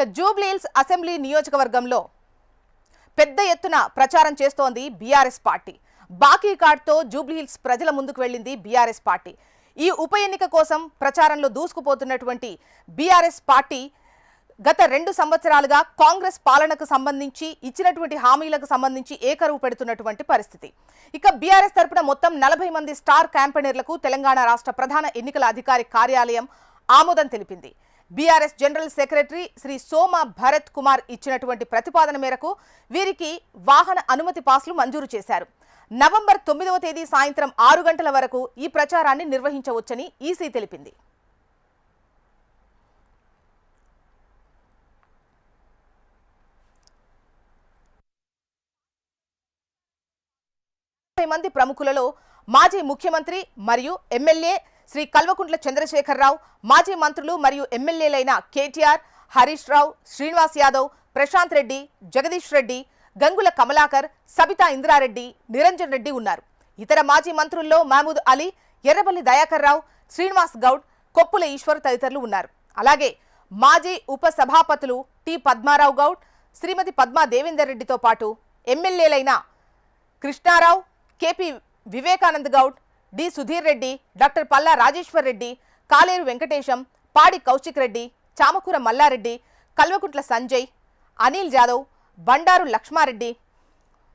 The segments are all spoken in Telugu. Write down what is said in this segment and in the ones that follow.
ఇక జూబ్లీహిల్స్ అసెంబ్లీ నియోజకవర్గంలో పెద్ద ఎత్తున ప్రచారం చేస్తోంది బీఆర్ఎస్ పార్టీ. బాకీ కార్డ్తో జూబ్లీహిల్స్ ప్రజల ముందుకు వెళ్ళింది బీఆర్ఎస్ పార్టీ. ఈ ఉప ఎన్నిక కోసం ప్రచారంలో దూసుకుపోతున్నటువంటి బీఆర్ఎస్ పార్టీ గత రెండు సంవత్సరాలుగా కాంగ్రెస్ పాలనకు సంబంధించి ఇచ్చినటువంటి హామీలకు సంబంధించి ఏకరువు పెడుతున్నటువంటి పరిస్థితి. ఇక బీఆర్ఎస్ తరపున మొత్తం నలభై మంది స్టార్ క్యాంపెయినర్లకు తెలంగాణ రాష్ట్ర ప్రధాన ఎన్నికల అధికారి కార్యాలయం ఆమోదం తెలిపింది. BRS general secretary Shri Soma Bharat Kumar ఇచ్చినటువంటి ప్రతిపాదన మేరకు వీరికి వాహన అనుమతి పాస్లు మంజూరు చేశారు. నవంబర్ తొమ్మిదవ తేదీ సాయంత్రం ఆరు గంటల వరకు ఈ ప్రచారాన్ని నిర్వహించవచ్చని ఈసీ తెలిపింది. మంది ప్రముఖులలో మాజీ ముఖ్యమంత్రి మరియు ఎమ్మెల్యే శ్రీ కల్వకుంట్ల చంద్రశేఖరరావు మాజీ మంత్రులు మరియు ఎమ్మెల్యేలైన కేటీఆర్ హరీష్ రావు శ్రీనివాస్ యాదవ్ ప్రశాంత్ రెడ్డి జగదీష్ రెడ్డి గంగుల కమలాకర్ సబితా ఇంద్రారెడ్డి నిరంజన్ రెడ్డి ఉన్నారు. ఇతర మాజీ మంత్రుల్లో మహమూద్ అలీ ఎర్రబల్లి దయాకర్ రావు శ్రీనివాస్ గౌడ్ కొప్పుల ఈశ్వర్ తదితరులు ఉన్నారు. అలాగే మాజీ ఉప సభాపతులు టి పద్మారావు గౌడ్ శ్రీమతి పద్మా దేవేందర్ రెడ్డితో పాటు ఎమ్మెల్యేలైన Krishnarao KP Vivekanand Goud D Sudheer Reddy doctor Palla Rajeshwar Reddy Kaleru Venkatesham Padi Kaushik Reddy Chamakura Mallareddy Kalvakuntla Sanjay Anil Jadhav Bandaru Lakshma Reddy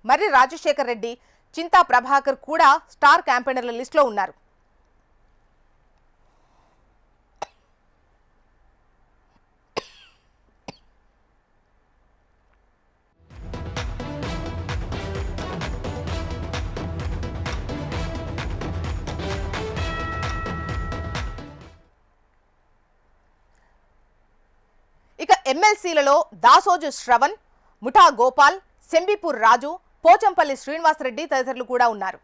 మర్రి రాజశేఖర్ రెడ్డి చింతా ప్రభాకర్ కూడా స్టార్ క్యాంపెయినర్ల లిస్టులో ఉన్నారు. ఇక ఎమ్మెల్సీలలో దాసోజు శ్రవణ్ ముఠా గోపాల్ సెంబిపూర్ రాజు పోచంపల్లి శ్రీనివాసరెడ్డి తదితరులు కూడా ఉన్నారు.